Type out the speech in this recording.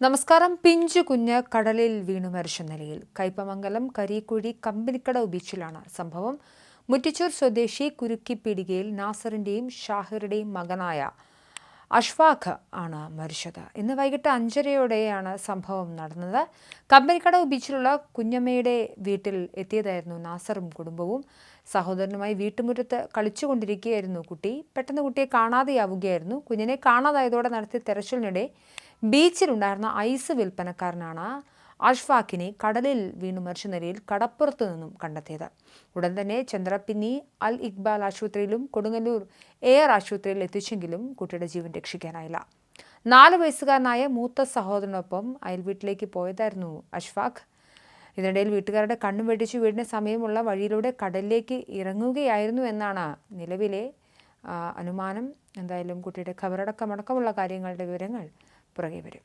നമസ്കാരം. പിഞ്ചു കുഞ്ഞ് കടലിൽ വീണു മരിച്ച നിലയിൽ കയ്പമംഗലം കരീക്കുഴി കമ്പനിക്കടവ് ബീച്ചിലാണ് സംഭവം. മുറ്റിച്ചൂർ സ്വദേശി കുരുക്കിപ്പീടികയിൽ നാസറിന്റെയും ഷാഹിറുടെയും മകനായ അഷ്ഫാഖ് ആണ് മരിച്ചത്. ഇന്ന് വൈകിട്ട് അഞ്ചരയോടെയാണ് സംഭവം നടന്നത്. കമ്പനിക്കടവ് ബീച്ചിലുള്ള കുഞ്ഞമ്മയുടെ വീട്ടിൽ എത്തിയതായിരുന്നു നാസറും കുടുംബവും. സഹോദരനുമായി വീട്ടുമുറ്റത്ത് കളിച്ചുകൊണ്ടിരിക്കുകയായിരുന്നു കുട്ടി. പെട്ടെന്ന് കുട്ടിയെ കാണാതെയാവുകയായിരുന്നു. കുഞ്ഞിനെ കാണാതായതോടെ നടത്തിയ തെരച്ചിലിനിടെ ബീച്ചിലുണ്ടായിരുന്ന ഐസ് വിൽപ്പനക്കാരനാണ് അഷ്ഫാഖിനെ കടലിൽ വീണു മരിച്ച നിലയിൽ കടപ്പുറത്തു നിന്നും കണ്ടെത്തിയത്. ഉടൻ തന്നെ ചന്ദ്രപ്പിന്നി അൽ ഇക്ബാൽ ആശുപത്രിയിലും കൊടുങ്ങല്ലൂർ എയർ ആശുപത്രിയിൽ എത്തിച്ചെങ്കിലും കുട്ടിയുടെ ജീവൻ രക്ഷിക്കാനായില്ല. നാല് വയസ്സുകാരനായ മൂത്ത സഹോദരനൊപ്പം അയൽവീട്ടിലേക്ക് പോയതായിരുന്നു അഷ്ഫാഖ്. ഇതിനിടയിൽ വീട്ടുകാരുടെ കണ്ണും വെടിച്ചു വീടിന് സമയമുള്ള വഴിയിലൂടെ കടലിലേക്ക് ഇറങ്ങുകയായിരുന്നു എന്നാണ് നിലവിലെ അനുമാനം. എന്തായാലും കുട്ടിയുടെ ഖബറടക്കമടക്കമുള്ള കാര്യങ്ങളുടെ വിവരങ്ങൾ പുറകെ വരും.